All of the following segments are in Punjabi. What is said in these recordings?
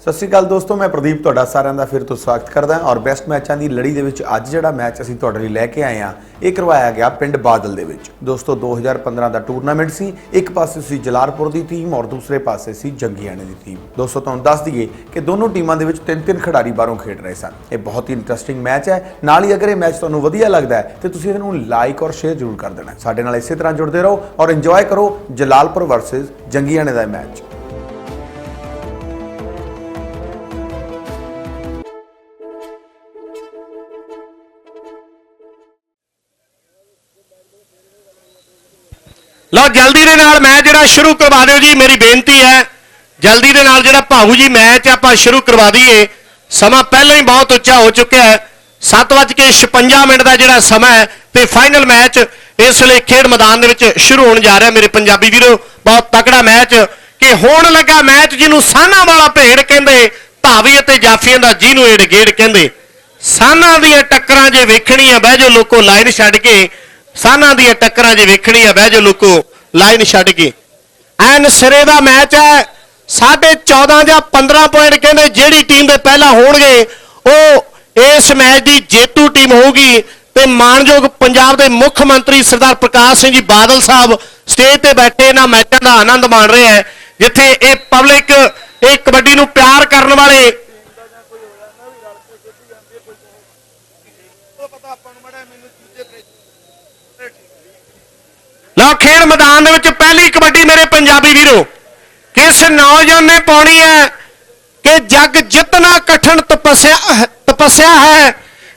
ਸਤਿ ਸ਼੍ਰੀ ਅਕਾਲ ਦੋਸਤੋ, ਮੈਂ ਪ੍ਰਦੀਪ ਤੁਹਾਡਾ ਸਾਰਿਆਂ ਦਾ ਫਿਰ ਤੋਂ ਸਵਾਗਤ ਕਰਦਾ ਹਾਂ ਔਰ ਬੈਸਟ ਮੈਚਾਂ ਦੀ ਲੜੀ ਦੇ ਵਿੱਚ ਅੱਜ ਜਿਹੜਾ ਮੈਚ ਅਸੀਂ ਤੁਹਾਡੇ ਲਈ ਲੈ ਕੇ ਆਏ ਹਾਂ, ਇਹ ਕਰਵਾਇਆ ਗਿਆ ਪਿੰਡ ਬਾਦਲ ਦੇ ਵਿੱਚ। ਦੋਸਤੋ 2015 ਦਾ ਟੂਰਨਾਮੈਂਟ ਸੀ, ਇੱਕ ਪਾਸੇ ਸੀ ਜਲਾਲਪੁਰ ਦੀ ਟੀਮ ਔਰ ਦੂਸਰੇ ਪਾਸੇ ਸੀ ਜੰਗੀਆਣੇ ਦੀ ਟੀਮ ਦੋਸਤੋ, ਤੁਹਾਨੂੰ ਦੱਸ ਦਈਏ ਕਿ ਦੋਨੋਂ ਟੀਮਾਂ ਦੇ ਵਿੱਚ ਤਿੰਨ ਤਿੰਨ ਖਿਡਾਰੀ ਬਾਹਰੋਂ ਖੇਡ ਰਹੇ ਸਨ। ਇਹ ਬਹੁਤ ਹੀ ਇੰਟਰਸਟਿੰਗ ਮੈਚ ਹੈ। ਨਾਲ ਹੀ ਅਗਰ ਇਹ ਮੈਚ ਤੁਹਾਨੂੰ ਵਧੀਆ ਲੱਗਦਾ ਹੈ, ਤੇ ਤੁਸੀਂ ਇਹਨੂੰ ਲਾਈਕ ਔਰ ਸ਼ੇਅਰ ਜ਼ਰੂਰ ਕਰ ਦੇਣਾ। ਸਾਡੇ ਨਾਲ ਇਸੇ ਤਰ੍ਹਾਂ ਜੁੜਦੇ ਰਹੋ ਔਰ ਇੰਜੋਏ ਕਰੋ ਜਲਾਲਪੁਰ ਵਰਸਸ ਜੰਗੀਆਣੇ ਦਾ ਮੈਚ ਲਓ, ਜਲਦੀ ਦੇ ਨਾਲ ਮੈਚ ਜਿਹੜਾ ਸ਼ੁਰੂ ਕਰਵਾ ਦਿਓ ਜੀ, ਮੇਰੀ ਬੇਨਤੀ ਹੈ। ਜਲਦੀ ਦੇ ਨਾਲ ਜਿਹੜਾ ਭਾਊ ਜੀ ਮੈਚ ਆਪਾਂ ਸ਼ੁਰੂ ਕਰਵਾ ਦਈਏ। ਸਮਾਂ ਪਹਿਲਾਂ ਹੀ ਬਹੁਤ ਉੱਚਾ ਹੋ ਚੁੱਕਿਆ ਹੈ। 7:56 ਮਿੰਟ ਦਾ ਜਿਹੜਾ ਸਮਾਂ ਹੈ ਤੇ ਫਾਈਨਲ ਮੈਚ ਇਸ ਵੇਲੇ ਖੇਡ ਮੈਦਾਨ ਦੇ ਵਿੱਚ ਸ਼ੁਰੂ ਹੋਣ ਜਾ ਰਿਹਾ ਮੇਰੇ ਪੰਜਾਬੀ ਵੀਰੋ। ਬਹੁਤ ਤਕੜਾ ਮੈਚ ਕਿ ਹੋਣ ਲੱਗਾ ਮੈਚ ਜਿਹਨੂੰ ਸਾਨਾ ਵਾਲਾ ਭੇੜ ਕਹਿੰਦੇ, ਧਾਵੀ ਅਤੇ ਜਾਫੀਆਂ ਦਾ ਜਿਹਨੂੰ ਏੜ ਗੇੜ ਕਹਿੰਦੇ। ਸਾਨਾਂ ਦੀਆਂ ਟੱਕਰਾਂ ਜੇ ਵੇਖਣੀਆਂ, ਬਹਿ ਜਾਓ, ਲੋਕੋ ਲਾਈਨ ਛੱਡ ਕੇ ਸਾਨਾਂ ਦੀਆਂ ਟੱਕਰਾਂ ਜੇ ਵੇਖਣੀਆਂ, ਬਹਿ ਜਾਓ ਲੋਕੋ, ਲਾਈਨ ਛੱਡ ਕੇ। ਐਨ ਸਿਰੇ ਦਾ ਮੈਚ ਹੈ, ਸਾਢੇ 14 ਜਾਂ 15 ਪੁਆਇੰਟ ਕਹਿੰਦੇ ਜਿਹੜੀ ਟੀਮ ਦੇ ਪਹਿਲਾਂ ਹੋਣਗੇ, ਉਹ ਇਸ ਮੈਚ ਦੀ ਜੇਤੂ ਟੀਮ ਹੋਊਗੀ। ਤੇ ਮਾਨਯੋਗ ਪੰਜਾਬ ਦੇ ਮੁੱਖ ਮੰਤਰੀ ਸਰਦਾਰ ਪ੍ਰਕਾਸ਼ ਸਿੰਘ ਜੀ ਬਾਦਲ ਸਾਹਿਬ ਸਟੇਜ ਤੇ ਬੈਠੇ, ਇਹਨਾਂ ਮੈਚਾਂ ਦਾ ਆਨੰਦ ਮਾਣ ਰਹੇ ਹੈ, ਜਿੱਥੇ ਇਹ ਪਬਲਿਕ ਇਹ ਕਬੱਡੀ ਨੂੰ ਪਿਆਰ ਕਰਨ ਵਾਲੇ ਲਓ ਖੇਡ ਮੈਦਾਨ ਦੇ ਵਿੱਚ ਪਹਿਲੀ ਕਬੱਡੀ ਮੇਰੇ ਪੰਜਾਬੀ ਵੀਰੋ, ਕਿਸ ਨੌਜਵਾਨ ਨੇ ਪਾਉਣੀ ਹੈ ਕਿ ਜਗ ਜਿੱਤਣਾ ਕਠਨ ਤਪੱਸਿਆ ਤਪੱਸਿਆ ਹੈ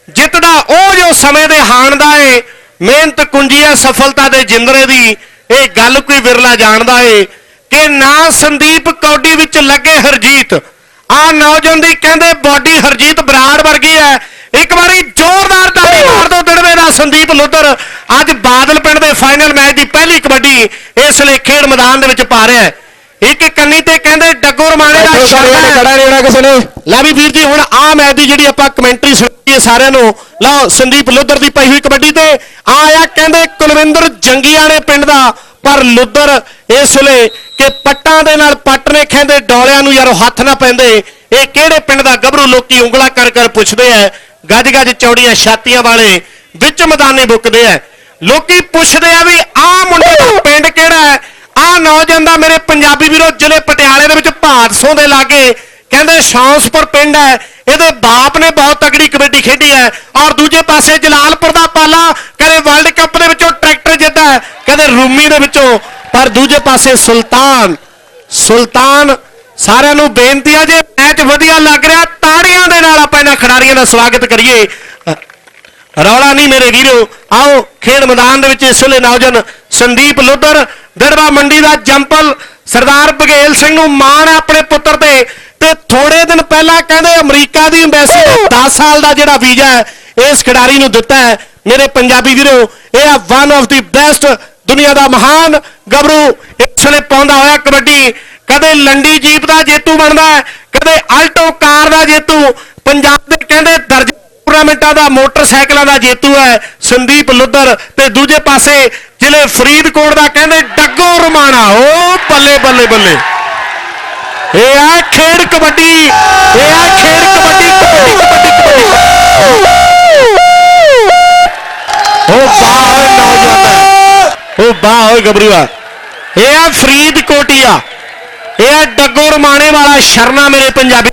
ਜਿੱਤਦਾ ਉਹ ਜੋ ਸਮੇਂ ਦੇ ਹਾਣਦਾ ਏ, ਮਿਹਨਤ ਕੁੰਜੀ ਹੈ, ਸਫਲਤਾ ਦੇ ਜਿੰਦਰੇ ਦੀ, ਇਹ ਗੱਲ ਕੋਈ ਵਿਰਲਾ ਜਾਣਦਾ ਏ ਕਿ ਨਾ ਸੰਦੀਪ ਕੌਡੀ ਵਿੱਚ ਲੱਗੇ ਹਰਜੀਤ। ਆ ਨੌਜਵਾਨ ਦੀ ਕਹਿੰਦੇ ਬਾਡੀ ਹਰਜੀਤ ਬਰਾੜ ਵਰਗੀ ਹੈ। ਇੱਕ ਵਾਰੀ ਜ਼ੋਰਦਾਰ ਤਾੜੀ ਮਾਰ ਦਿਓ ਦਿੜਵੇ ਦਾ ਸੰਦੀਪ ਲੁੱਧਰ। ਅੱਜ ਬਾਦਲ ਪਿੰਡ ਦੇ ਫਾਈਨਲ ਮੈਚ ਕਬੱਡੀ ਇਸ ਲਈ ਖੇਡ ਮੈਦਾਨ ਦੇ ਵਿੱਚ ਪਾ ਰਿਹਾ ਹੈ। ਇੱਕ ਕੰਨੀ ਤੇ ਕਹਿੰਦੇ ਡੱਗੋ ਰਮਾਣੇ ਦਾ ਖੜਾ। ਨਹੀਂ ਹੋਣਾ ਕਿਸੇ ਨੇ। ਲੈ ਵੀ ਵੀਰ ਜੀ ਹੁਣ ਆ ਮੈਚ ਦੀ ਜਿਹੜੀ ਆਪਾਂ ਕਮੈਂਟਰੀ ਸੁਣੀਏ ਸਾਰਿਆਂ ਨੂੰ ਲਓ ਸੰਦੀਪ ਲੁੱਧਰ ਦੀ ਪਈ ਹੋਈ ਕਬੱਡੀ ਤੇ ਆ ਆਇਆ ਕਹਿੰਦੇ ਕੁਲਵਿੰਦਰ ਜੰਗੀਆਣੇ ਪਿੰਡ ਦਾ ਪਰ ਲੁੱਧਰ ਇਸ ਵੇਲੇ ਕਿ ਪੱਟਾਂ ਦੇ ਨਾਲ ਪੱਟ ਨੇ ਕਹਿੰਦੇ ਡੋਲਿਆਂ ਨੂੰ ਯਾਰ ਹੱਥ ਨਾ ਪੈਂਦੇ। ਇਹ ਕਿਹੜੇ ਪਿੰਡ ਦਾ ਗੱਭਰੂ ਲੋਕੀ ਉਂਗਲਾ ਕਰ ਕਰ ਪੁੱਛਦੇ ਐ ਗੱਜ ਗੱਜ ਚੌੜੀਆਂ ਛਾਤੀਆਂ ਵਾਲੇ ਵਿੱਚ ਮੈਦਾਨੇ ਬੁੱਕਦੇ ਐ ਲੋਕੀ ਪੁੱਛਦੇ ਆ ਵੀ ਆਹ ਮੁੰਡੇ ਦਾ ਪਿੰਡ ਕਿਹੜਾ ਹੈ? ਆਹ ਨੌਜਵਾਨ ਦਾ ਮੇਰੇ ਪੰਜਾਬੀ ਵੀਰੋ ਜ਼ਿਲ੍ਹੇ ਪਟਿਆਲੇ ਦੇ ਵਿੱਚ ਭਾਦਸੋਂ ਦੇ ਲਾਗੇ ਕਹਿੰਦੇ ਸ਼ਾਂਸਪੁਰ ਪਿੰਡ ਹੈ। ਇਹਦੇ ਬਾਪ ਨੇ ਬਹੁਤ ਤਗੜੀ ਕਬੱਡੀ ਖੇਡੀ ਹੈ ਔਰ ਦੂਜੇ ਪਾਸੇ ਜਲਾਲਪੁਰ ਦਾ ਪਾਲਾ ਕਦੇ ਵਰਲਡ ਕੱਪ ਦੇ ਵਿੱਚੋਂ ਟਰੈਕਟਰ ਜਿੱਤਾ ਹੈ, ਕਦੇ ਰੂਮੀ ਦੇ ਵਿੱਚੋਂ। ਪਰ ਦੂਜੇ ਪਾਸੇ ਸੁਲਤਾਨ ਸੁਲਤਾਨ ਸਾਰਿਆਂ ਨੂੰ ਬੇਨਤੀ ਹੈ ਜੇ ਮੈਚ ਵਧੀਆ ਲੱਗ ਰਿਹਾ ਤਾੜੀਆਂ ਦੇ ਨਾਲ ਆਪਾਂ ਇਹਨਾਂ ਖਿਡਾਰੀਆਂ ਦਾ ਸਵਾਗਤ ਕਰੀਏ। ਰੌਲਾ ਨਹੀਂ ਮੇਰੇ ਵੀਰੋ। ਆਓ, ਖੇਡ ਮੈਦਾਨ ਦੇ ਵਿੱਚ ਇਸ ਵੇਲੇ ਨੌਜਵਾਨ ਸੰਦੀਪ ਲੁੱਧਰ, ਦੜਵਾ ਮੰਡੀ ਦਾ ਜੰਪਲ, ਸਰਦਾਰ ਬਗੇਲ ਸਿੰਘ ਨੂੰ ਮਾਣ ਹੈ ਆਪਣੇ ਪੁੱਤਰ ਤੇ। ਤੇ ਥੋੜੇ ਦਿਨ ਪਹਿਲਾਂ ਕਹਿੰਦੇ ਅਮਰੀਕਾ ਦੀ ਐਮਬੈਸੀ 10 ਸਾਲ ਦਾ ਜਿਹੜਾ ਵੀਜ਼ਾ ਹੈ, ਇਸ ਖਿਡਾਰੀ ਨੂੰ ਦਿੱਤਾ ਹੈ। ਮੇਰੇ ਪੰਜਾਬੀ ਵੀਰੋ, ਇਹ ਆ ਵਨ ਆਫ ਦੀ ਬੈਸਟ ਦੁਨੀਆ ਦਾ ਮਹਾਨ ਗੱਭਰੂ। ਇਸ ਵੇਲੇ ਪਾਉਂਦਾ ਹੋਇਆ ਕਬੱਡੀ। ਕਦੇ ਲੰਡੀ ਜੀਪ ਦਾ ਜੇਤੂ ਬਣਦਾ ਕਦੇ ਆਲਟੋ ਕਾਰ ਦਾ ਜੇਤੂ। ਪੰਜਾਬ ਦੇ ਕਹਿੰਦੇ ਦਰਜ ਟੂਰਨਾਮੈਂਟਾਂ ਦਾ, ਮੋਟਰਸਾਈਕਲਾਂ ਦਾ ਜੇਤੂ ਹੈ ਸੰਦੀਪ ਲੁੱਧਰ ਤੇ ਦੂਜੇ ਪਾਸੇ ਜ਼ਿਲ੍ਹੇ ਫਰੀਦਕੋਟ ਦਾ ਕਹਿੰਦੇ ਡੱਗੋ ਰਮਾਣਾ, ਓ ਬੱਲੇ ਬੱਲੇ ਬੱਲੇ। ਇਹ ਆ ਖੇਡ ਕਬੱਡੀ, ਇਹ ਆ ਖੇਡ ਕਬੱਡੀ ਕਬੱਡੀ ਕਬੱਡੀ ਕਬੱਡੀ। ਓ ਬਾਹ ਓਏ ਨੌਜਵਾਨ ਓ ਬਾਹ ਓਏ ਗੱਭਰੂਆ ਇਹ ਆ ਫਰੀਦਕੋਟੀਆ, ਇਹ ਆ ਡੱਗੋ ਰਮਾਣੇ ਵਾਲਾ ਸ਼ਰਨਾ ਮੇਰੇ ਪੰਜਾਬੀ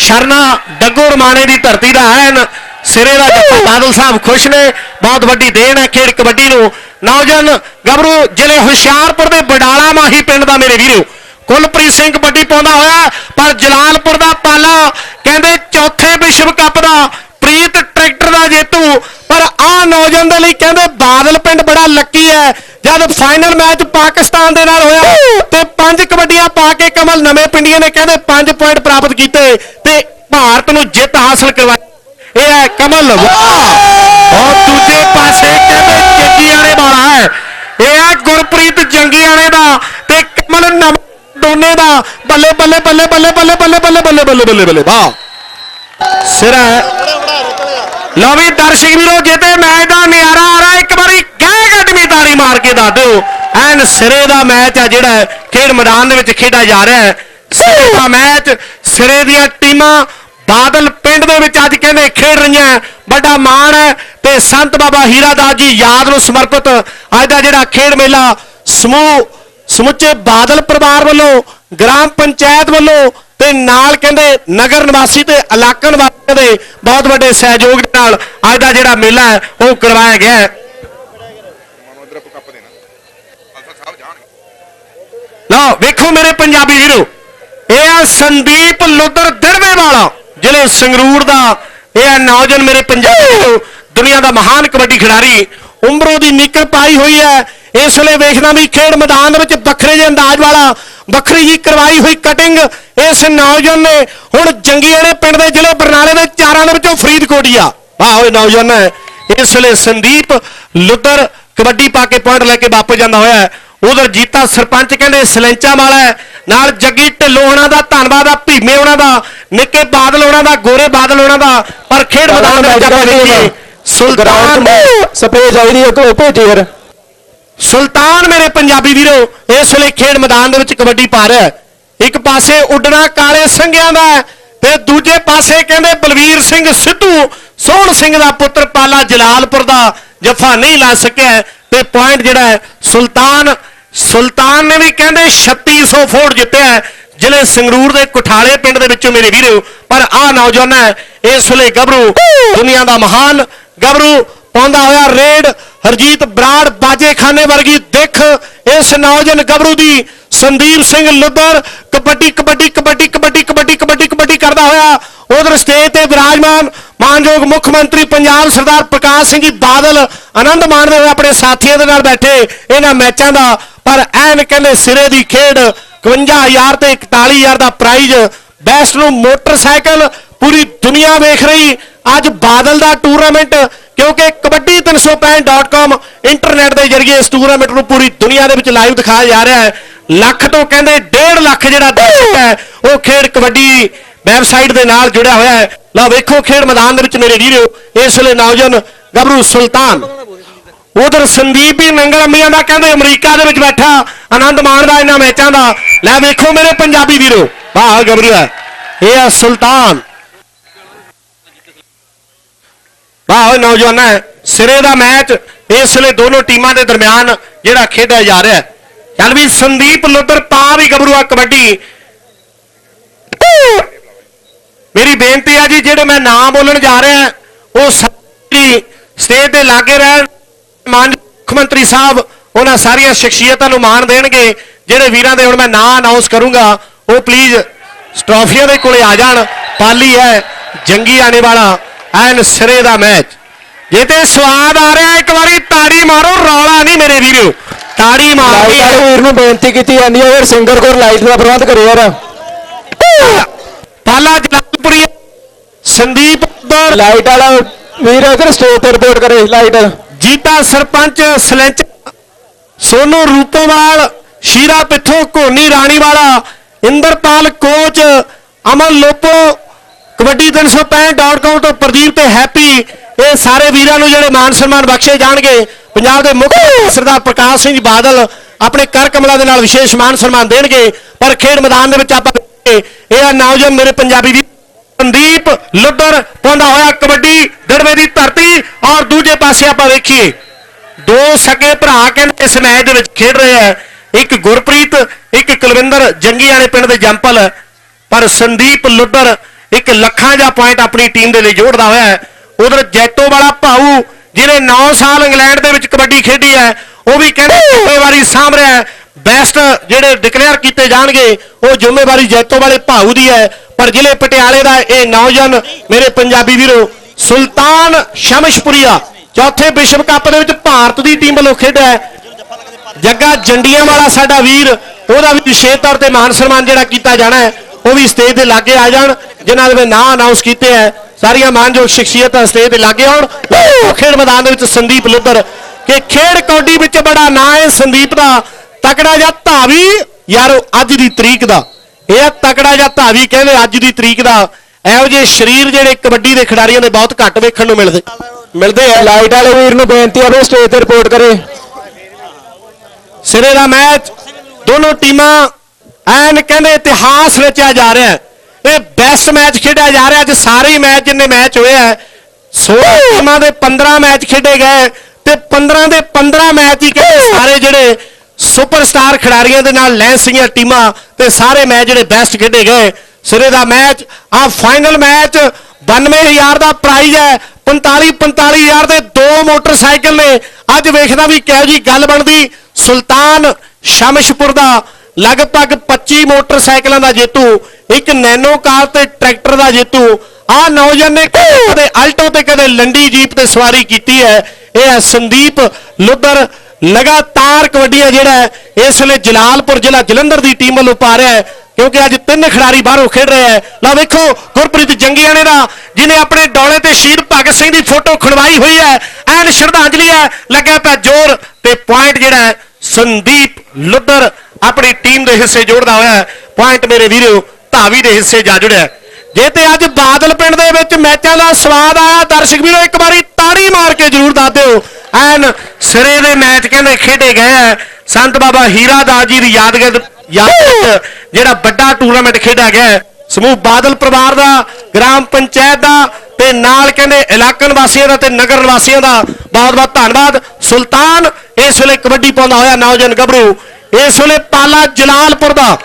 ਸ਼ਰਨਾ ਡੱਗੂ ਰਮਾਣੇ ਦੀ ਧਰਤੀ ਦਾ ਐਨ ਸਿਰੇ ਦਾ ਜੱਫਾ। ਬਾਦਲ ਸਾਹਿਬ ਖੁਸ਼ ਨੇ ਬਹੁਤ ਵੱਡੀ ਦੇਣ ਹੈ ਖੇਡ ਕਬੱਡੀ ਨੂੰ। ਨੌਜਵਾਨ ਗਬਰੂ ਜ਼ਿਲ੍ਹੇ ਹੁਸ਼ਿਆਰਪੁਰ ਦੇ ਬਡਾਲਾ ਮਾਹੀ ਪਿੰਡ ਦਾ ਮੇਰੇ ਵੀਰੋ। ਕੁਲਪ੍ਰੀਤ ਸਿੰਘ ਵੱਡੀ ਪਾਉਂਦਾ ਹੋਇਆ ਪਰ ਜਲਾਲਪੁਰ ਦਾ ਪਾਲਾ ਕਹਿੰਦੇ ਚੌਥੇ ਵਿਸ਼ਵ ਕੱਪ ਦਾ ਪ੍ਰੀਤ ਟਰੈਕਟਰ ਦਾ ਜੇਤੂ। ਪਰ ਆ ਨੌਜਵਾਨ ਦੇ ਲਈ ਕਹਿੰਦੇ ਬਾਦਲ ਪਿੰਡ ਬੜਾ ਲੱਕੀ ਹੈ। ਜਦ ਫਾਈਨਲ ਮੈਚ ਪਾਕਿਸਤਾਨ ਦੇ ਨਾਲ ਹੋਇਆ ਤੇ 5 ਟੋਲੀਆਂ ਪਾ ਕੇ ਕਮਲ ਨਵੇਂ ਪਿੰਡੀਆਂ ਨੇ ਕਹਿੰਦੇ 5 ਪੁਆਇੰਟ ਪ੍ਰਾਪਤ ਕੀਤੇ ਤੇ ਭਾਰਤ ਨੂੰ ਜਿੱਤ ਹਾਸਲ ਕਰਵਾਈ ਇਹ ਹੈ ਕਮਲ ਔਰ ਦੂਜੇ ਪਾਸੇ ਕਹਿੰਦੇ ਜੰਗੀ ਵਾਲੇ ਵਾਲਾ ਹੈ ਇਹ ਹੈ ਗੁਰਪ੍ਰੀਤ ਜੰਗੀ ਵਾਲੇ ਦਾ ਤੇ ਕਮਲ ਨਵੇਂ ਦੋਨੇ ਦਾ ਬੱਲੇ ਬੱਲੇ ਬੱਲੇ ਬੱਲੇ ਬੱਲੇ ਬੱਲੇ ਬੱਲੇ ਬੱਲੇ ਬੱਲੇ ਬੱਲੇ ਬੱਲੇ ਵਾਹ ਸਿਰਾ ਲਓ ਵੀ ਦਰਸ਼ਕ ਵੀਰੋ ਜੇ ਮੈਚ ਦਾ ਨਿਆਰਾ ਆ ਰਿਹਾ ਇੱਕ ਵਾਰੀ ਗਹਿ ਗਟਮੀ ਤਾੜੀ ਮਾਰ ਕੇ ਦੱਸ ਦਿਓ ਐਨ ਸਿਰੇ ਦਾ ਮੈਚ ਆ ਜਿਹੜਾ ਖੇਡ ਮੈਦਾਨ ਦੇ ਵਿੱਚ ਖੇਡਿਆ ਜਾ ਰਿਹਾ ਹੈ। ਸਿਰੇ ਦਾ ਮੈਚ, ਸਿਰੇ ਦੀਆਂ ਟੀਮਾਂ ਬਾਦਲ ਪਿੰਡ ਦੇ ਵਿੱਚ ਅੱਜ ਕਹਿੰਦੇ ਖੇਡ ਰਹੀਆਂ ਵੱਡਾ ਮਾਣ ਹੈ ਤੇ ਸੰਤ ਬਾਬਾ ਹੀਰਾ ਦਾਸ ਜੀ ਯਾਦ ਨੂੰ ਸਮਰਪਿਤ ਅੱਜ ਦਾ ਜਿਹੜਾ ਖੇਡ ਮੇਲਾ, ਸਮੂਹ, ਸਮੁੱਚੇ ਬਾਦਲ ਪਰਿਵਾਰ ਵੱਲੋਂ, ਗ੍ਰਾਮ ਪੰਚਾਇਤ ਵੱਲੋਂ ਤੇ ਨਾਲ ਕਹਿੰਦੇ ਨਗਰ ਨਿਵਾਸੀ ਤੇ ਇਲਾਕਾ ਨਿਵਾਸੀਆਂ ਦੇ ਬਹੁਤ ਵੱਡੇ ਸਹਿਯੋਗ ਨਾਲ ਅੱਜ ਦਾ ਜਿਹੜਾ ਮੇਲਾ ਹੈ, ਉਹ ਕਰਵਾਇਆ ਗਿਆ ਹੈ ਮਾਨੋ ਇਧਰ ਕੱਪ ਦੇਣਾ ਖਾਲਸਾ ਸਾਹਿਬ ਜਾਣਗੇ ਲਓ, ਵੇਖੋ ਮੇਰੇ ਪੰਜਾਬੀ ਵੀਰੋ। ਇਹ ਆ ਸੰਦੀਪ ਲੁੱਦਰ ਦਿੜਵੇ ਵਾਲਾ ਜ਼ਿਲ੍ਹੇ ਸੰਗਰੂਰ ਦਾ, ਇਹ ਆ ਨੌਜਵਾਨ ਮੇਰੇ ਪੰਜਾਬੀ ਵੀਰੋ, ਦੁਨੀਆ ਦਾ ਮਹਾਨ ਕਬੱਡੀ ਖਿਡਾਰੀ। ਉਮਰੋਂ ਦੀ ਨਿਕਲ ਪਾਈ ਹੋਈ ਹੈ। ਇਸ ਵੇਲੇ ਵੇਖਣਾ ਵੀ ਖੇਡ ਮੈਦਾਨ ਦੇ ਵਿੱਚ ਵੱਖਰੇ ਜਿਹੇ ਅੰਦਾਜ਼ ਵਾਲਾ, ਵੱਖਰੀ ਜੀ ਕਰਵਾਈ ਹੋਈ ਕਟਿੰਗ ਇਸ ਨੌਜਵਾਨ ਨੇ। ਹੁਣ ਜੰਗੀਆਣੇ ਪਿੰਡ ਦੇ ਜ਼ਿਲ੍ਹੇ ਬਰਨਾਲੇ ਦੇ ਚਾਰਾਂ ਦੇ ਵਿੱਚੋਂ ਫਰੀਦਕੋਟ ਹੀ ਆ। ਵਾਹ ਓਏ ਨੌਜਵਾਨ ਹੈ। ਇਸ ਵੇਲੇ ਸੰਦੀਪ ਲੁੱਦਰ ਕਬੱਡੀ ਪਾ ਕੇ ਪੁਆਇੰਟ ਲੈ ਕੇ ਵਾਪਸ ਜਾਂਦਾ ਹੋਇਆ ਉਧਰ ਜੀਤਾ ਸਰਪੰਚ ਕਹਿੰਦੇ ਸਲੈਂਚਾ ਵਾਲਾ ਨਾਲ ਜੱਗੀ ਢਿੱਲੋਂ ਹੋਣਾ ਦਾ ਧੰਨਵਾਦ ਆ ਭੀਮੇ ਹੋਣਾ ਦਾ ਨਿੱਕੇ ਬਾਦਲ ਹੋਣਾ ਦਾ ਗੋਰੇ ਬਾਦਲ ਹੋਣਾ ਦਾ ਪਰ ਖੇਡ ਮੈਦਾਨ ਦੇ ਵਿੱਚ ਸੁਲਤਾਨ ਸਪਰੇ ਚਾਹੀਦੀ ਹੈ ਕੋਈ ਭੇਜੀ ਫਿਰ। ਸੁਲਤਾਨ ਮੇਰੇ ਪੰਜਾਬੀ ਵੀਰੋ ਇਸ ਵੇਲੇ ਖੇਡ ਮੈਦਾਨ ਦੇ ਵਿੱਚ ਕਬੱਡੀ ਪਾ ਰਿਹਾ ਇੱਕ ਪਾਸੇ ਉੱਡਣਾ ਕਾਲੇ ਸੰਘਿਆਂ ਦਾ ਤੇ ਦੂਜੇ ਪਾਸੇ ਕਹਿੰਦੇ ਬਲਵੀਰ ਸਿੰਘ ਸਿੱਧੂ ਸੋਹਣ ਸਿੰਘ ਦਾ ਪੁੱਤਰ ਪਾਲਾ ਜਲਾਲਪੁਰ ਦਾ ਜਫਾ ਨਹੀਂ ਲਾ ਸਕਿਆ ਤੇ ਪੁਆਇੰਟ ਜਿਹੜਾ ਹੈ ਸੁਲਤਾਨ ਸੁਲਤਾਨ ਨੇ ਵੀ ਕਹਿੰਦੇ 3600 ਫੋਟ ਜਿੱਤਿਆ ਹੈ, ਜ਼ਿਲ੍ਹੇ ਸੰਗਰੂਰ ਦੇ ਕੁਠਾਲੇ ਪਿੰਡ ਦੇ ਵਿੱਚੋਂ ਮੇਰੇ ਵੀਰੋ। ਪਰ ਆਹ ਨੌਜਵਾਨ ਹੈ ਇਸ ਵੇਲੇ ਗੱਭਰੂ ਦੁਨੀਆ ਦਾ ਮਹਾਨ ਗੱਭਰੂ ਪਾਉਂਦਾ ਹੋਇਆ ਰੇਡ ਹਰਜੀਤ ਬਰਾੜ ਬਾਜੇਖਾਨੇ ਵਰਗੀ ਦਿੱਖ ਇਸ ਨੌਜਵਾਨ ਗੱਭਰੂ ਦੀ। ਸੰਦੀਪ ਸਿੰਘ ਲੁੱਦਰ ਕਬੱਡੀ ਕਬੱਡੀ ਕਬੱਡੀ ਕਬੱਡੀ ਕਬੱਡੀ ਕਬੱਡੀ ਕਬੱਡੀ ਕਰਦਾ ਹੋਇਆ। ਉਧਰ ਸਟੇਜ ਤੇ ਵਿਰਾਜਮਾਨ ਮਾਨਯੋਗ ਮੁੱਖ ਮੰਤਰੀ ਪੰਜਾਬ ਸਰਦਾਰ ਪ੍ਰਕਾਸ਼ ਸਿੰਘ ਜੀ ਬਾਦਲ ਆਨੰਦ ਮਾਣਦੇ ਹੋਏ ਆਪਣੇ ਸਾਥੀਆਂ ਦੇ ਨਾਲ ਬੈਠੇ ਇਹਨਾਂ ਮੈਚਾਂ ਦਾ, ਪਰ ਐਨ ਕਹਿੰਦੇ ਸਿਰੇ ਦੀ ਖੇਡ 51000 ਤੇ 41000 ਦਾ ਪ੍ਰਾਈਜ਼, ਬੈਸਟ ਨੂੰ ਮੋਟਰਸਾਈਕਲ, ਪੂਰੀ ਦੁਨੀਆ ਵੇਖ ਰਹੀ। ਅੱਜ ਬਾਦਲ ਦਾ ਟੂਰਨਾਮੈਂਟ ਕਿਉਂਕਿ ਕਬੱਡੀ 365.com ਇੰਟਰਨੈਟ ਦੇ ਜ਼ਰੀਏ ਇਸ ਟੂਰਨਾਮੈਂਟ ਨੂੰ ਪੂਰੀ ਦੁਨੀਆ ਦੇ ਵਿੱਚ ਲਾਈਵ ਦਿਖਾਇਆ ਜਾ ਰਿਹਾ ਹੈ। ਲੱਖ ਤੋਂ ਕਹਿੰਦੇ 1.5 ਲੱਖ ਜਿਹੜਾ ਦਰਸ਼ਕ ਹੈ, ਉਹ ਖੇਡ ਕਬੱਡੀ ਵੈਬਸਾਈਟ ਦੇ ਨਾਲ ਜੁੜਿਆ ਹੋਇਆ ਹੈ। ਲਓ ਵੇਖੋ ਖੇਡ ਮੈਦਾਨ ਦੇ ਵਿੱਚ ਮੇਰੇ ਵੀਰੋ, ਇਸ ਵੇਲੇ ਨੌਜਵਾਨ ਗੱਭਰੂ ਸੁਲਤਾਨ। ਉਧਰ ਸੰਦੀਪ ਹੀ ਨੰਗਲ ਅੰਮੀਆਂ ਦਾ ਕਹਿੰਦੇ ਅਮਰੀਕਾ ਦੇ ਵਿੱਚ ਬੈਠਾ, ਆਨੰਦ ਮਾਣਦਾ ਇਹਨਾਂ ਮੈਚਾਂ ਦਾ। ਲੈ ਵੇਖੋ ਮੇਰੇ ਪੰਜਾਬੀ ਵੀਰੋ, ਵਾਹ ਗੱਭਰੂ ਹੈ, ਇਹ ਆ ਸੁਲਤਾਨ। ਵਾਹ ਨੌਜਵਾਨਾਂ, ਸਿਰੇ ਦਾ ਮੈਚ, ਇਸ ਵੇਲੇ ਦੋਨੋਂ ਟੀਮਾਂ ਦੇ ਦਰਮਿਆਨ ਜਿਹੜਾ ਖੇਡਿਆ ਜਾ ਰਿਹਾ ਹੈ। ਚੱਲ ਵੀ ਸੰਦੀਪ ਲੁੱਦਰ ਪਾ ਵੀ ਗੱਭਰੂ ਆ ਕਬੱਡੀ। ਮੇਰੀ ਬੇਨਤੀ ਆ ਜੀ ਜਿਹੜੇ ਮੈਂ ਨਾਮ ਬੋਲਣ ਜਾ ਰਿਹਾ ਉਹ ਸਾਰੀ ਸਟੇਜ ਤੇ ਲਾਗੇ ਰਹਿਣ। ਮਾਨ ਮੁੱਖ ਮੰਤਰੀ ਸਾਹਿਬ ਉਹਨਾਂ ਸਾਰੀਆਂ ਸ਼ਖਸੀਅਤਾਂ ਨੂੰ ਮਾਣ ਦੇਣਗੇ। ਜਿਹੜੇ ਵੀਰਾਂ ਦੇ ਹੁਣ ਮੈਂ ਨਾਂ ਅਨਾਉਂਸ ਕਰੂੰਗਾ ਉਹ ਪਲੀਜ਼ ਟਰਾਫੀਆਂ ਦੇ ਕੋਲੇ ਆ ਜਾਣ। ਪਾਲੀ ਹੈ ਜੰਗੀ ਆਣੇ ਵਾਲਾ ਐਨ ਸਿਰੇ ਦਾ ਮੈਚ। ਜੇ ਤੇ ਸਵਾਦ ਆ ਰਿਹਾ ਇੱਕ ਵਾਰੀ ਤਾੜੀ ਮਾਰੋ ਰੌਲਾ ਨਹੀਂ ਮੇਰੇ ਵੀਰੋ। ਤਾੜੀ ਹੈ ਵਾਲੇ ਵੀਰ ਨੂੰ ਬੇਨਤੀ ਕੀਤੀ ਜਾਂਦੀ ਹੈ ਯਾਰ ਸਿੰਗਰ ਕੋਲ ਲਾਈਟ ਦਾ ਪ੍ਰਬੰਧ ਕਰਿਓ ਯਾਰ। ਪਾਲਾ ਜਲਾਲਪੁਰੀ ਸੰਦੀਪ ਲਾਈਟ ਵਾਲਾ ਵੀਰ ਇਧਰ ਸਟੇਜ ਤੇ ਰਿਪੋਰਟ ਕਰੇ light. Jeeta sarpanch Salanch. Sonu Rupowal Shira Pitthon Koni Rani Wala Inderpal coach Aman Lopo kabaddi 365.com ਤੋਂ ਪ੍ਰਦੀਪ ਤੇ ਹੈਪੀ। ਇਹ ਸਾਰੇ ਵੀਰਾਂ ਨੂੰ ਜਿਹੜੇ ਮਾਨ ਸਨਮਾਨ ਬਖਸ਼ੇ ਜਾਣਗੇ ਪੰਜਾਬ ਦੇ ਮੁੱਖ ਸਰਦਾਰ ਪ੍ਰਕਾਸ਼ ਸਿੰਘ ਬਾਦਲ ਆਪਣੇ ਕਰ ਕਮਲਾ ਦੇ ਨਾਲ ਵਿਸ਼ੇਸ਼ ਮਾਨ ਸਨਮਾਨ ਦੇਣਗੇ ਪਰ ਖੇਡ ਮੈਦਾਨ ਦੇ ਵਿੱਚ ਆਪਾਂ ਇਹ ਆ ਨੌਜਵਾਨ ਮੇਰੇ ਪੰਜਾਬੀ ਵੀ ਸੰਦੀਪ ਲੁੱਡਰ ਪਾਉਂਦਾ ਹੋਇਆ ਕਬੱਡੀ ਦੜਵੇ ਦੀ ਧਰਤੀ ਔਰ ਦੂਜੇ ਪਾਸੇ ਆਪਾਂ ਵੇਖੀਏ, ਦੋ ਸਕੇ ਭਰਾ ਕਹਿੰਦੇ ਇਸ ਮੈਚ ਦੇ ਵਿੱਚ ਖੇਡ ਰਹੇ ਆ। ਇੱਕ ਗੁਰਪ੍ਰੀਤ, ਇੱਕ ਕੁਲਵਿੰਦਰ ਜੰਗੀ ਵਾਲੇ ਪਿੰਡ ਦੇ ਜੰਪਲ। ਪਰ ਸੰਦੀਪ ਲੁੱਡਰ ਇੱਕ ਲੱਖਾਂ ਦਾ ਪੁਆਇੰਟ ਆਪਣੀ ਟੀਮ ਦੇ ਲਈ ਜੋੜਦਾ ਹੋਇਆ ਹੈ। ਉਧਰ ਜੈਤੋ ਵਾਲਾ ਭਾਊ, ਜਿਹਨੇ 9 ਸਾਲ ਇੰਗਲੈਂਡ ਦੇ ਵਿੱਚ ਕਬੱਡੀ ਖੇਡੀ ਹੈ, ਉਹ ਵੀ ਕਹਿੰਦੇ ਜ਼ਿੰਮੇਵਾਰੀ ਸਾਂਭ ਰਿਹਾ ਬੈਸਟ ਜਿਹੜੇ ਡਿਕਲੇਅਰ ਕੀਤੇ ਜਾਣਗੇ, ਉਹ ਜ਼ਿੰਮੇਵਾਰੀ ਜੈਤੋ ਵਾਲੇ ਭਾਊ ਦੀ ਹੈ। ਪਰ ਜ਼ਿਲ੍ਹੇ ਪਟਿਆਲੇ ਦਾ ਇਹ ਨੌਜਵਾਨ ਮੇਰੇ ਪੰਜਾਬੀ ਵੀਰੋ, ਸੁਲਤਾਨ ਸ਼ਮਸ਼ਪੁਰੀਆ, ਚੌਥੇ ਵਿਸ਼ਵ ਕੱਪ ਦੇ ਵਿੱਚ ਭਾਰਤ ਦੀ ਟੀਮ ਵੱਲੋਂ ਖੇਡਿਆ ਜੱਗਾ ਜੰਡੀਆਂ ਵਾਲਾ ਸਾਡਾ ਵੀਰ, ਉਹਦਾ ਵੀ ਵਿਸ਼ੇਸ਼ ਤੌਰ ਤੇ ਮਾਨ ਸਨਮਾਨ ਜਿਹੜਾ ਕੀਤਾ ਜਾਣਾ ਹੈ, ਉਹ ਵੀ ਸਟੇਜ ਦੇ ਲਾਗੇ ਆ ਜਾਣ, ਜਿਨ੍ਹਾਂ ਦੇ ਮੈਂ ਨਾਂ ਅਨਾਉਂਸ ਕੀਤੇ ਹੈ। ਸਾਰੀਆਂ ਮਾਨਯੋਗ ਸ਼ਖਸੀਅਤਾਂ ਸਟੇਜ ਦੇ ਲਾਗੇ ਆਉਣ। ਖੇਡ ਮੈਦਾਨ ਦੇ ਵਿੱਚ ਸੰਦੀਪ ਲੁੱਧਰ, ਕਿ ਖੇਡ ਕੌਡੀ ਵਿੱਚ ਬੜਾ ਨਾਂ ਹੈ ਸੰਦੀਪ ਦਾ। ਤਕੜਾ ਜਿਹਾ ਧਾਵੀ, ਯਾਰੋ, ਅੱਜ ਦੀ ਤਰੀਕ ਦਾ। ਇਹ ਆ ਤਕੜਾ ਜਿਹਾ ਧਾਵੀ ਕਹਿੰਦੇ ਅੱਜ ਦੀ ਤਰੀਕ ਦਾ। ਇਹੋ ਜਿਹੇ ਸਰੀਰ ਜਿਹੜੇ ਕਬੱਡੀ ਦੇ ਖਿਡਾਰੀਆਂ ਦੇ ਬਹੁਤ ਘੱਟ ਵੇਖਣ ਨੂੰ ਮਿਲਦੇ। ਮਿਲਦੇ ਆ। ਲਾਈਟ ਵਾਲੇ ਵੀਰ ਨੂੰ ਬੇਨਤੀ ਹੈ ਵੀ ਸਟੇਜ ਤੇ ਰਿਪੋਰਟ ਕਰੇ। ਸਿਰੇ ਦਾ ਮੈਚ ਦੋਨੋਂ ਟੀਮਾਂ ਐਨ ਕਹਿੰਦੇ ਇਤਿਹਾਸ ਰਚਿਆ ਜਾ ਰਿਹਾ। ਇਹ ਬੈਸਟ ਮੈਚ ਖੇਡਿਆ ਜਾ ਰਿਹਾ। ਅੱਜ ਸਾਰੇ ਮੈਚ ਜਿੰਨੇ ਮੈਚ ਹੋਏ ਆ 16 ਟੀਮਾਂ ਦੇ 15 ਮੈਚ ਖੇਡੇ ਗਏ ਤੇ 15 ਦੇ 15 ਮੈਚ ਹੀ ਕਹਿੰਦੇ ਸਾਰੇ ਜਿਹੜੇ ਸੁਪਰਸਟਾਰ ਖਿਡਾਰੀਆਂ ਦੇ ਨਾਲ ਲੈਂਸ ਸੀਗੀਆਂ ਟੀਮਾਂ ਤੇ ਸਾਰੇ ਮੈਚ ਜਿਹੜੇ ਬੈਸਟ ਖੇਡੇ ਗਏ। ਸਿਰੇ ਦਾ ਮੈਚ ਆ ਫਾਈਨਲ ਮੈਚ 92000 ਦਾ ਪ੍ਰਾਈਜ਼ ਹੈ। 45 45000 ਦੇ ਦੋ ਮੋਟਰਸਾਈਕਲ ਨੇ। ਅੱਜ ਵੇਖਦਾ ਵੀ ਕਿਹੋ ਜੀ ਗੱਲ ਬਣਦੀ। ਸੁਲਤਾਨ ਸ਼ਮਸ਼ਪੁਰ ਦਾ ਲਗਭਗ 25 ਮੋਟਰਸਾਈਕਲਾਂ ਦਾ ਜੇਤੂ, ਇੱਕ ਨੈਨੋ ਕਾਰ ਤੇ ਟਰੈਕਟਰ ਦਾ ਜੇਤੂ। ਆ ਨੌਜਵਾਨ ਨੇ ਕਦੇ ਅਲਟੋ ਤੇ ਕਦੇ ਲੰਡੀ ਜੀਪ ਤੇ ਸਵਾਰੀ ਕੀਤੀ ਹੈ। ਇਹ ਹੈ ਸੰਦੀਪ ਲੁੱਦਰ ਲਗਾਤਾਰ ਕਬੱਡੀਆ ਜਿਹੜਾ ਇਸ ਵੇਲੇ ਜਲਾਲਪੁਰ ਜ਼ਿਲ੍ਹਾ ਜਲੰਧਰ ਦੀ ਟੀਮ ਵੱਲੋਂ ਪਾ ਰਿਹਾ ਹੈ, ਕਿਉਂਕਿ ਅੱਜ ਤਿੰਨ ਖਿਡਾਰੀ ਬਾਹਰੋਂ ਖੇਡ ਰਹੇ ਹੈ। ਲਓ ਵੇਖੋ, ਗੁਰਪ੍ਰੀਤ ਜੰਗੀਆਣੇ ਦਾ, ਜਿਹਨੇ ਆਪਣੇ ਡੋਲੇ ਤੇ ਸ਼ਹੀਦ ਭਗਤ ਸਿੰਘ ਦੀ ਫੋਟੋ ਖੜਵਾਈ ਹੋਈ ਹੈ, ਐਨ ਸ਼ਰਧਾਂਜਲੀ ਹੈ ਲੱਗਿਆ ਪਿਆ ਜ਼ੋਰ ਤੇ ਪੁਆਇੰਟ ਜਿਹੜਾ ਸੰਦੀਪ ਲੁੱਡਰ ਆਪਣੀ ਟੀਮ ਦੇ ਹਿੱਸੇ ਜੋੜਦਾ ਹੋਇਆ ਪੁਆਇੰਟ ਮੇਰੇ ਵੀਰੋ, ਧਾਵੀ ਦੇ ਹਿੱਸੇ ਜਾ ਜੁੜਿਆ ਜੇ ਤੇ ਅੱਜ ਬਾਦਲ ਪਿੰਡ ਦੇ ਵਿੱਚ ਮੈਚਾਂ ਦਾ ਸਵਾਦ ਆਇਆ, ਦਰਸ਼ਕ ਵੀਰੋ, ਇੱਕ ਵਾਰੀ ਤਾੜੀ ਮਾਰ ਕੇ ਜਰੂਰ ਦੱਸ ਦਿਓ। ਐਨ ਸਿਰੇ ਦੇ ਮੈਚ ਕਹਿੰਦੇ ਖੇਡੇ ਗਏ ਆ। ਸੰਤ ਬਾਬਾ ਹੀਰਾ ਦਾਸ ਜੀ ਦੀ ਯਾਦਗਾਰ ਯਾਦ ਜਿਹੜਾ ਵੱਡਾ ਟੂਰਨਾਮੈਂਟ ਖੇਡਿਆ ਗਿਆ ਹੈ। ਸਮੂਹ ਬਾਦਲ ਪਰਿਵਾਰ ਦਾ, ਗ੍ਰਾਮ ਪੰਚਾਇਤ ਦਾ ਤੇ ਨਾਲ ਕਹਿੰਦੇ ਇਲਾਕਾ ਨਿਵਾਸੀਆਂ ਦਾ ਤੇ ਨਗਰ ਨਿਵਾਸੀਆਂ ਦਾ ਬਹੁਤ ਬਹੁਤ ਧੰਨਵਾਦ। ਸੁਲਤਾਨ ਇਸ ਵੇਲੇ ਕਬੱਡੀ ਪਾਉਂਦਾ ਹੋਇਆ ਨੌਜਵਾਨ ਗੱਭਰੂ। ਇਸ ਵੇਲੇ ਪਾਲਾ ਜਲਾਲਪੁਰ ਦਾ।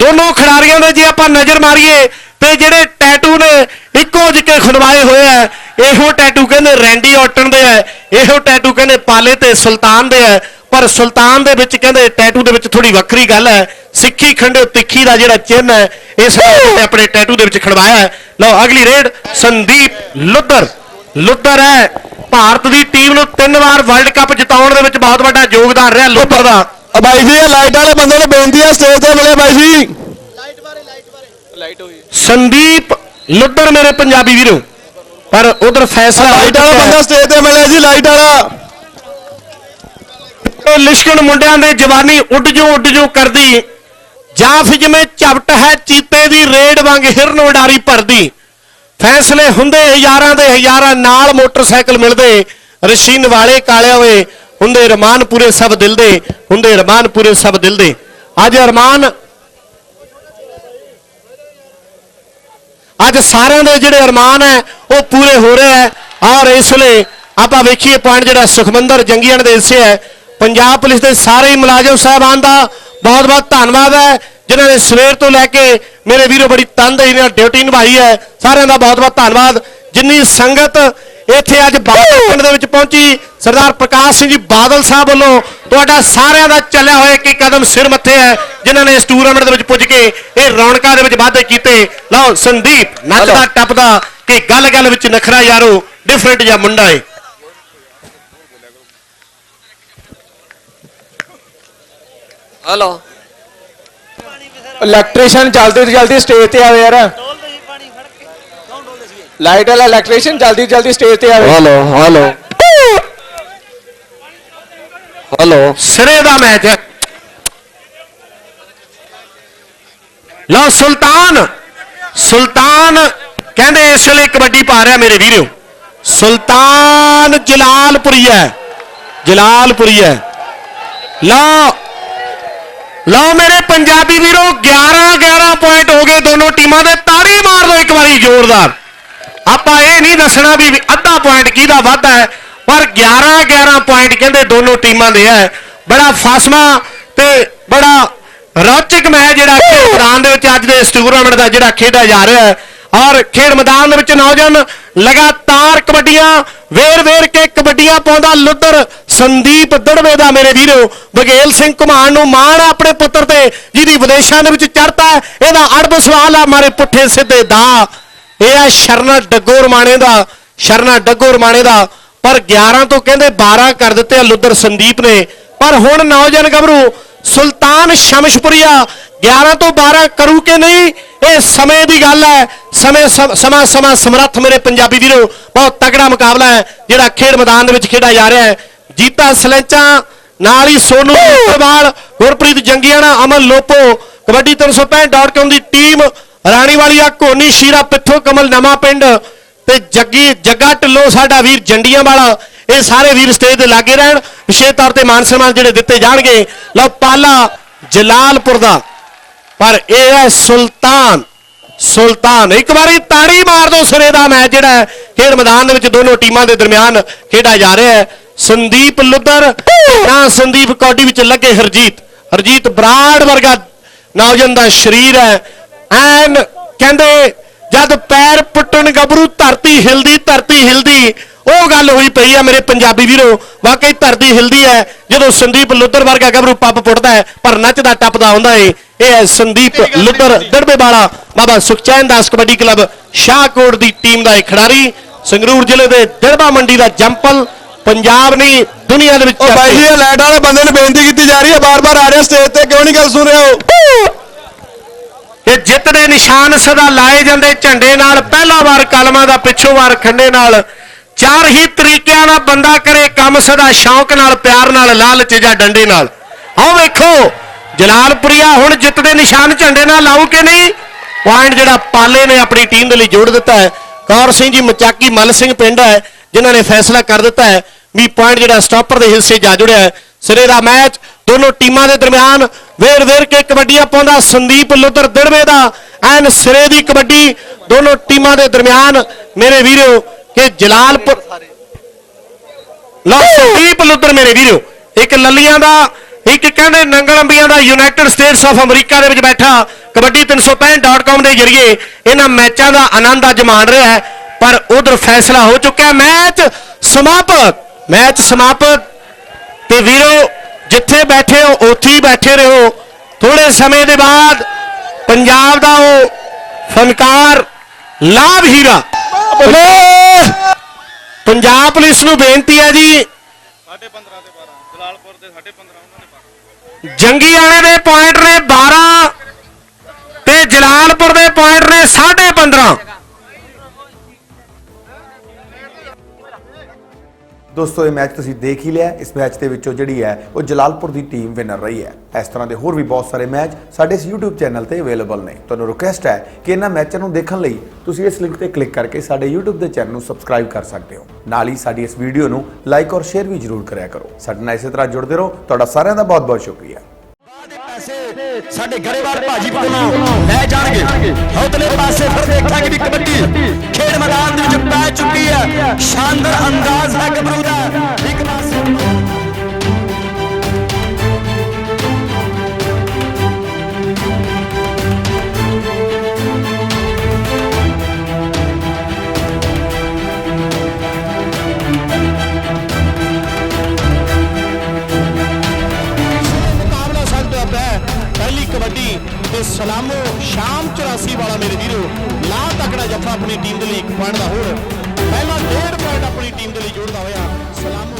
ਦੋਨੋਂ ਖਿਡਾਰੀਆਂ ਦੇ ਜੇ ਆਪਾਂ ਨਜ਼ਰ ਮਾਰੀਏ ਤੇ ਜਿਹੜੇ ਟੈਟੂ ਨੇ, ਇੱਕੋ ਜਿਹੇ ਖੁਦਵਾਏ ਹੋਏ ਆ। ਇਹੋ ਟੈਟੂ ਕਹਿੰਦੇ ਰੈਂਡੀ ਆਟਨ ਦੇ ਆ। ਇਹੋ ਟੈਟੂ ਕਹਿੰਦੇ ਪਾਲੇ ਤੇ ਸੁਲਤਾਨ ਦੇ ਆ ਪਰ ਸੁਲਤਾਨ ਦੇ ਵਿੱਚ ਕਹਿੰਦੇ ਟੈਟੂ ਦੇ ਵਿੱਚ ਥੋੜੀ ਵੱਖਰੀ ਗੱਲ ਹੈ। ਸਿੱਖੀ ਖੰਡਿਓ ਤਿੱਖੀ ਦਾ ਜਿਹੜਾ ਚਿੰਨ੍ਹ ਹੈ ਇਸ ਨੇ ਆਪਣੇ ਟੈਟੂ ਦੇ ਵਿੱਚ ਖੜਵਾਇਆ ਹੈ। ਲਓ ਅਗਲੀ ਰੇਡ ਸੰਦੀਪ ਲੁੱਦਰ ਲੁੱਦਰ ਹੈ ਭਾਰਤ ਦੀ ਟੀਮ ਨੂੰ ਤਿੰਨ ਵਾਰ ਵਰਲਡ ਕੱਪ ਜਿਤਾਉਣ ਦੇ ਵਿੱਚ ਬਹੁਤ ਵੱਡਾ ਯੋਗਦਾਨ ਰਿਹਾ ਲੁੱਦਰ ਦਾ। ਆ ਬਾਈ ਜੀ ਇਹ ਲਾਈਟ ਵਾਲੇ ਬੰਦੇ ਨੂੰ ਬੇਨਤੀ ਹੈ ਸਟੇਜ ਤੇ ਮਿਲੇ ਬਾਈ ਜੀ। ਸੰਦੀਪ ਲੁੱਦਰ ਮੇਰੇ ਪੰਜਾਬੀ ਵੀਰੋ। ਪਰ ਉਧਰ ਫੈਸਲਾ ਲਾਈਟ ਵਾਲਾ। ਬੰਦਾ ਸਟੇਜ ਤੇ ਮਿਲਿਆ ਜੀ ਲਾਈਟ ਵਾਲਾ। ਉਹ ਲਿਸ਼ਕਣ ਮੁੰਡਿਆਂ ਦੇ ਜਵਾਨੀ ਉੱਡ ਜੋ ਉੱਡ ਜੋ ਕਰਦੀ। ਜਾਂ ਫਿਰ ਜਿਵੇਂ ਝਪਟ ਹੈ ਚੀਤੇ ਦੀ ਰੇਡ ਵਾਂਗ ਹਿਰਨ ਉਡਾਰੀ ਭਰਦੀ। ਫੈਸਲੇ ਹੁੰਦੇ ਹਜ਼ਾਰਾਂ ਦੇ ਹਜ਼ਾਰਾਂ ਨਾਲ ਮੋਟਰਸਾਈਕਲ ਮਿਲਦੇ। ਰਸ਼ੀਨ ਵਾਲੇ ਕਾਲੇ ਹੋਏ ਹੁੰਦੇ ਰਮਾਨ ਪੂਰੇ ਸਭ ਦਿਲ ਦੇ ਹੁੰਦੇ ਰਮਾਨ ਪੂਰੇ ਸਭ ਦਿਲ ਦੇ। ਅੱਜ ਅਰਮਾਨ ਅੱਜ ਸਾਰਿਆਂ ਦੇ ਜਿਹੜੇ ਅਰਮਾਨ ਹੈ ਉਹ ਪੂਰੇ ਹੋ ਰਹੇ ਹੈ। ਔਰ ਇਸ ਵੇਲੇ। ਆਪਾਂ ਵੇਖੀਏ ਪੁਆਇੰਟ ਜਿਹੜਾ ਸੁਖਮੰਦਰ ਜੰਗੀਆਂ ਦੇ ਹਿੱਸੇ ਹੈ। ਪੰਜਾਬ ਪੁਲਿਸ ਦੇ ਸਾਰੇ ਹੀ ਮੁਲਾਜ਼ਮ ਸਾਹਿਬਾਨ ਦਾ ਬਹੁਤ ਬਹੁਤ ਧੰਨਵਾਦ ਹੈ। ਜਿਨ੍ਹਾਂ ਨੇ ਸਵੇਰ ਤੋਂ ਲੈ ਕੇ ਮੇਰੇ ਵੀਰੋ ਬੜੀ ਤਨਦੇਹੀ ਨਾਲ ਡਿਊਟੀ ਨਿਭਾਈ ਹੈ। ਸਾਰਿਆਂ ਦਾ ਬਹੁਤ ਬਹੁਤ ਧੰਨਵਾਦ। ਜਿੰਨੀ ਸੰਗਤ ਇੱਥੇ ਅੱਜ ਬਾਦਲ ਪਿੰਡ ਦੇ ਵਿੱਚ ਪਹੁੰਚੀ ਸਰਦਾਰ ਪ੍ਰਕਾਸ਼ ਸਿੰਘ ਜੀ ਬਾਦਲ ਸਾਹਿਬ ਵੱਲੋਂ ਤੁਹਾਡਾ ਸਾਰਿਆਂ ਦਾ ਚੱਲਿਆ ਹੋਇਆ ਇੱਕ ਇੱਕ ਕਦਮ ਸਿਰ ਮੱਥੇ ਹੈ ਜਿਨ੍ਹਾਂ ਨੇ ਇਸ ਟੂਰਨਾਮੈਂਟ ਦੇ ਵਿੱਚ ਪੁੱਜ ਕੇ ਇਹ ਰੌਣਕਾਂ ਦੇ ਵਿੱਚ ਵਾਧੇ ਕੀਤੇ। ਲਓ ਸੰਦੀਪ ਨੱਚਦਾ ਟੱਪਦਾ ਕਿ ਗੱਲ ਗੱਲ ਵਿੱਚ ਨਖਰਾ ਯਾਰੋ ਡਿਫਰੈਂਟ ਜਿਹਾ ਮੁੰਡਾ ਏ। ਹਲੋ। ਇਲੈਕਟ੍ਰੀਸ਼ੀਅਨ ਜਲਦੀ ਤੋਂ ਜਲਦੀ ਸਟੇਜ ਤੇ ਆਵੇ ਯਾਰ। ਲਾਈਟ ਵਾਲਾ ਇਲੈਕਟ੍ਰੀਸ਼ੀਅਨ ਜਲਦੀ ਜਲਦੀ ਸਟੇਜ ਤੇ ਆਵੇ। ਹਲੋ ਹਲੋ ਹਲੋ ਸਿਰੇ ਦਾ ਮੈਚ। ਹੈ ਲਓ ਸੁਲਤਾਨ ਸੁਲਤਾਨ ਕਹਿੰਦੇ ਇਸ ਵੇਲੇ ਕਬੱਡੀ ਪਾ ਰਿਹਾ ਮੇਰੇ ਵੀਰੋ। ਸੁਲਤਾਨ ਜਲਾਲਪੁਰੀ ਹੈ। ਜਲਾਲਪੁਰੀ ਹੈ। ਲਓ ਲਓ ਮੇਰੇ ਪੰਜਾਬੀ ਵੀਰੋ 11 11 ਪੁਆਇੰਟ ਹੋ ਗਏ ਦੋਨੋਂ ਟੀਮਾਂ ਦੇ। ਤਾੜੀ ਮਾਰ ਦਿਓ ਇੱਕ ਵਾਰੀ ਜ਼ੋਰਦਾਰ। ਆਪਾਂ ਇਹ ਨਹੀਂ ਦੱਸਣਾ ਵੀ ਅੱਧਾ ਪੁਆਇੰਟ ਕਿਹਦਾ ਵੱਧ ਹੈ, ਪਰ 11 11 ਪੁਆਇੰਟ ਕਹਿੰਦੇ ਦੋਨੋਂ ਟੀਮਾਂ ਦੇ ਹੈ। ਬੜਾ ਫਾਸਮਾ ਤੇ ਬੜਾ ਰੌਚਕ ਮੈਚ ਜਿਹੜਾ ਖੇਡ ਮੈਦਾਨ ਦੇ ਵਿੱਚ ਅੱਜ ਦੇ ਇਸ ਟੂਰਨਾਮੈਂਟ ਦਾ ਜਿਹੜਾ ਖੇਡਿਆ ਜਾ ਰਿਹਾ ਹੈ। ਔਰ ਖੇਡ ਮੈਦਾਨ ਦੇ ਵਿੱਚ ਨੌਜਵਾਨ ਲਗਾਤਾਰ ਕਬੱਡੀਆਂ ਵੇਰ-ਵੇਰ ਕੇ ਕਬੱਡੀਆਂ ਪਾਉਂਦਾ ਲੁੱਧਰ। ਸੰਦੀਪ ਦੜਵੇ ਦਾ ਮੇਰੇ ਵੀਰੋ ਬਗੇਲ ਸਿੰਘ ਘੁਮਾਣ ਨੂੰ ਮਾਣ ਆਪਣੇ ਪੁੱਤਰ ਤੇ, ਜਿਹਦੀ ਵਿਦੇਸ਼ਾਂ ਦੇ ਵਿੱਚ ਚੜਤਾ ਇਹਦਾ ਅੜਬ ਸਵਾਲ ਆ, ਮਾਰੇ ਪੁੱਠੇ ਸਿੱਧੇ ਦਾ। ਇਹ ਆ ਸ਼ਰਨਾ ਡੱਗੋ ਰਮਾਣੇ ਦਾ, ਸ਼ਰਨਾ ਡੱਗੋ ਰਮਾਣੇ ਦਾ। ਪਰ 11 ਤੋਂ ਕਹਿੰਦੇ 12 ਕਰ ਦਿੱਤੇ ਆ ਲੁੱਦਰ ਸੰਦੀਪ ਨੇ। ਪਰ ਹੁਣ ਨੌਜਵਾਨ ਗੱਭਰੂ, ਸੁਲਤਾਨ ਸ਼ਮਸ਼ਪੁਰੀਆ 11 ਤੋਂ 12 ਕਰੂ ਕਿ ਨਹੀਂ? ਇਹ ਸਮੇਂ ਦੀ ਗੱਲ ਹੈ। ਸਮੇਂ ਸਮ- ਸਮਾਂ ਸਮਾਂ ਸਮਰੱਥ ਮੇਰੇ ਪੰਜਾਬੀ ਵੀਰੋ। ਬਹੁਤ ਤਗੜਾ ਮੁਕਾਬਲਾ ਹੈ, ਜਿਹੜਾ ਖੇਡ ਮੈਦਾਨ ਦੇ ਵਿੱਚ ਖੇਡਿਆ ਜਾ ਰਿਹਾ ਹੈ। ਜੀਤਾ ਸਲੈਂਚਾ, ਨਾਲ ਹੀ ਸੋਨੂ ਗੁਰਪ੍ਰੀਤ ਜੰਗੀਆਣਾ, ਅਮਨ ਲੋਪੋ। ਕਬੱਡੀ 365.com ਦੀ ਟੀਮ ਰਾਣੀ ਵਾਲੀਆ ਕੋਨੀ ਸ਼ੀਰਾ ਪਿੱਥੋਂ ਕਮਲ ਨਵਾਂ ਪਿੰਡ ਤੇ ਜੱਗੀ ਜੱਗਾ ਢਿੱਲੋਂ ਸਾਡਾ ਵੀਰ ਜੰਡੀਆਂ ਵਾਲਾ ਇਹ ਸਾਰੇ ਵੀਰ ਸਟੇਜ ਤੇ ਲਾਗੇ ਰਹਿਣ ਵਿਸ਼ੇਸ਼ ਤੌਰ ਤੇ ਮਾਨ ਸਨਮਾਨ ਜਿਹੜੇ ਦਿੱਤੇ ਜਾਣਗੇ। ਲਓ ਪਾਲਾ ਜਲਾਲਪੁਰ ਦਾ। ਪਰ ਇਹ ਹੈ ਸੁਲਤਾਨ ਸੁਲਤਾਨ। ਇੱਕ ਵਾਰੀ ਤਾੜੀ ਮਾਰ ਦੋ ਸਿਰੇ ਦਾ ਮੈਚ ਜਿਹੜਾ ਹੈ, ਖੇਡ ਮੈਦਾਨ ਦੇ ਵਿੱਚ ਦੋਨੋਂ ਟੀਮਾਂ ਦੇ ਦਰਮਿਆਨ ਖੇਡਿਆ ਜਾ ਰਿਹਾ ਹੈ। ਸੰਦੀਪ ਲੁੱਦਰ ਜਾਂ ਸੰਦੀਪ ਕੌਡੀ ਵਿੱਚ ਲੱਗੇ ਹਰਜੀਤ। ਹਰਜੀਤ ਬਰਾੜ ਵਰਗਾ ਨੌਜਵਾਨ ਦਾ ਸਰੀਰ ਹੈ। ਐਨ ਕਹਿੰਦੇ ਜਦ ਪੈਰ ਪੁੱਟਣ ਗੱਭਰੂ ਧਰਤੀ ਹਿਲਦੀ ਧਰਤੀ ਹਿਲਦੀ। ਉਹ ਗੱਲ ਹੋਈ ਪਈ ਆ ਮੇਰੇ ਪੰਜਾਬੀ ਵੀਰੋ। ਵਾਕਈ ਧਰਤੀ ਹਿਲਦੀ ਹੈ ਜਦੋਂ ਸੰਦੀਪ ਲੁੱਦਰ ਵਰਗਾ ਗੱਭਰੂ ਪੱਪ ਪੁੱਟਦਾ ਹੈ ਪਰ ਨੱਚਦਾ ਟੱਪਦਾ ਹੁੰਦਾ ਏ। ਇਹ ਹੈ ਸੰਦੀਪ ਲੁੱਦਰ ਦੜਬੇ ਵਾਲਾ ਬਾਬਾ ਸੁਖਚੈਨ ਦਾਸ ਕਬੱਡੀ ਕਲੱਬ ਸ਼ਾਹਕੋਟ ਦੀ ਟੀਮ ਦਾ ਇੱਕ ਖਿਡਾਰੀ। ਸੰਗਰੂਰ ਜ਼ਿਲ੍ਹੇ ਦੇ ਦੜਬਾ ਮੰਡੀ ਦਾ ਜੰਪਲ ਪੰਜਾਬ ਨਹੀਂ ਦੁਨੀਆ ਦੇ ਵਿੱਚ ਉਹ ਬਾਈ ਜੀ। ਇਹ ਵਾਲੇ ਬੰਦੇ ਨੂੰ ਬੇਨਤੀ ਕੀਤੀ ਜਾ ਰਹੀ ਹੈ ਬਾਰ-ਬਾਰ ਆ ਰਹੇ ਸਟੇਜ ਤੇ ਕਿਉਂ ਨਹੀਂ ਗੱਲ ਸੁਣ ਰਹੇ ਹੋ! ਤੇ ਜਿੱਤ ਦੇ ਨਿਸ਼ਾਨ ਸਦਾ ਲਾਏ ਜਾਂਦੇ ਝੰਡੇ ਨਾਲ। ਪਹਿਲਾ ਵਾਰ ਕਲਮਾਂ ਦਾ ਪਿੱਛੋਂ ਵਾਰ ਖੰਡੇ ਨਾਲ। ਚਾਰ ਹੀ ਤਰੀਕਿਆਂ ਨਾਲ ਬੰਦਾ ਕਰੇ ਕੰਮ ਸਦਾ ਸ਼ੌਂਕ ਨਾਲ, ਪਿਆਰ ਨਾਲ, ਲਾਲਚ ਜਾਂ ਡੰਡੇ ਨਾਲ। ਆਓ ਵੇਖੋ, ਜਲਾਲਪੁਰੀਆ ਹੁਣ ਜਿੱਤ ਦੇ ਨਿਸ਼ਾਨ ਝੰਡੇ ਨਾਲ ਲਾਉ ਕਿ ਨਹੀਂ? ਪੁਆਇੰਟ ਜਿਹੜਾ ਪਾਲੇ ਨੇ ਆਪਣੀ ਟੀਮ ਦੇ ਲਈ ਜੋੜ ਦਿੱਤਾ ਹੈ। ਕੌਰ ਸਿੰਘ ਜੀ, ਮਚਾਕੀ ਮੱਲ ਸਿੰਘ ਪਿੰਡ ਹੈ, ਜਿਨ੍ਹਾਂ ਨੇ ਫੈਸਲਾ ਕਰ ਦਿੱਤਾ ਹੈ ਵੀ ਪੁਆਇੰਟ ਜਿਹੜਾ ਸਟਾਪਰ ਦੇ ਹਿੱਸੇ ਜਾ ਜੁੜਿਆ ਹੈ। ਸਿਰੇ ਦਾ ਮੈਚ ਦੋਨੋਂ ਟੀਮਾਂ ਦੇ ਦਰਮਿਆਨ ਵੇਰ ਵੇਰ ਕੇ ਕਬੱਡੀਆਂ ਪਾਉਂਦਾ ਸੰਦੀਪ ਲੁੱਧਰ ਦਿੜਵੇ ਦਾ, ਐਨ ਸਿਰੇ ਦੀ ਕਬੱਡੀ ਦੋਨੋਂ ਟੀਮਾਂ ਦੇ ਦਰਮਿਆਨ। ਮੇਰੇ ਵੀਰੋ, ਕਿ ਜਲਾਲਪੁਰ ਲਓ, ਸੰਦੀਪ ਲੁੱਦਰ ਮੇਰੇ ਵੀਰੋ, ਇੱਕ ਲੱਲੀਆਂ ਦਾ, ਇੱਕ ਕਹਿੰਦੇ ਨੰਗਲ ਅੰਬੀਆਂ ਦਾ ਯੂਨਾਈਟਿਡ ਸਟੇਟਸ ਆਫ ਅਮਰੀਕਾ ਦੇ ਵਿੱਚ ਬੈਠਾ ਕਬੱਡੀ 365.com ਦੇ ਜ਼ਰੀਏ। ਇਹਨਾਂ ਮੈਚਾਂ ਦਾ ਆਨੰਦ ਅੱਜ ਮਾਣ ਰਿਹਾ ਹੈ, ਪਰ ਉਧਰ ਫੈਸਲਾ ਹੋ ਚੁੱਕਿਆ ਮੈਚ ਸਮਾਪਤ ਮੈਚ ਸਮਾਪਤ। ਤੇ ਵੀਰੋ ਜਿੱਥੇ ਬੈਠੇ ਹੋ, ਉੱਥੇ ਹੀ ਬੈਠੇ ਰਹੋ। ਥੋੜੇ ਸਮੇਂ ਦੇ ਬਾਅਦ ਪੰਜਾਬ ਦਾ ਉਹ ਫਨਕਾਰ, ਲਾਭ ਹੀਰਾ। ਪੰਜਾਬ ਪੁਲਿਸ ਨੂੰ ਬੇਨਤੀ ਹੈ ਜੀ। 15.5 ਤੇ 12 ਜਲਾਲਪੁਰ ਦੇ 15.5 ਉਹਨਾਂ ਨੇ ਜੰਗੀ ਵਾਲੇ ਦੇ ਪੁਆਇੰਟ ਨੇ 12 ਤੇ ਜਲਾਲਪੁਰ ਦੇ ਪੁਆਇੰਟ ਨੇ 15.5 ਦੋਸਤੋ, ਇਹ ਮੈਚ ਤੁਸੀਂ ਦੇਖ ਹੀ ਲਿਆ ਇਸ ਮੈਚ ਦੇ ਵਿੱਚੋਂ ਜਿਹੜੀ ਹੈ, ਉਹ ਜਲਾਲਪੁਰ ਦੀ ਟੀਮ ਵਿਨਰ ਰਹੀ ਹੈ। ਇਸ ਤਰ੍ਹਾਂ ਦੇ ਹੋਰ ਵੀ ਬਹੁਤ ਸਾਰੇ ਮੈਚ ਸਾਡੇ ਇਸ YouTube ਚੈਨਲ ਤੇ ਅਵੇਲੇਬਲ ਨੇ। ਤੁਹਾਨੂੰ ਰਿਕੁਐਸਟ ਹੈ ਕਿ ਇਹਨਾਂ ਮੈਚਾਂ ਨੂੰ ਦੇਖਣ ਲਈ ਤੁਸੀਂ ਇਸ ਲਿੰਕ ਤੇ ਕਲਿੱਕ ਕਰਕੇ ਸਾਡੇ YouTube ਦੇ ਚੈਨਲ ਨੂੰ ਸਬਸਕ੍ਰਾਈਬ ਕਰ ਸਕਦੇ ਹੋ। ਨਾਲ ਹੀ ਸਾਡੀ ਇਸ ਵੀਡੀਓ ਨੂੰ ਲਾਈਕ ਔਰ ਸ਼ੇਅਰ ਵੀ ਜ਼ਰੂਰ ਕਰਿਆ ਕਰੋ। ਸਾਡੇ ਨਾਲ ਇਸੇ ਤਰ੍ਹਾਂ ਜੁੜਦੇ ਰਹੋ। ਤੁਹਾਡਾ ਸਾਰਿਆਂ ਦਾ ਬਹੁਤ ਬਹੁਤ ਸ਼ੁਕਰੀਆ। ਸਾਡੇ ਗਰੇਵਾਲ ਭਾਜੀ ਕੋਲੋਂ ਲੈ ਜਾਣਗੇ। ਹੌਤਲੇ ਪਾਸੇ ਫਿਰ ਦੇਖਾਂਗੇ ਵੀ ਕਬੱਡੀ ਖੇਡ ਮੈਦਾਨ ਦੇ ਵਿੱਚ ਪੈ ਚੁੱਕੀ ਹੈ। ਸ਼ਾਨਦਾਰ ਅੰਦਾਜ਼ ਹੈ ਗੱਭਰੂ ਦਾ। ਚੌਥਾ ਆਪਣੀ ਟੀਮ ਦੇ ਲਈ ਇੱਕ ਪੁਆਇੰਟ ਦਾ ਹੋਰ। ਪਹਿਲਾ ਡੇਢ ਪੁਆਇੰਟ ਆਪਣੀ ਟੀਮ ਦੇ ਲਈ ਜੋੜਦਾ ਹੋਇਆ। ਸਲਾਮ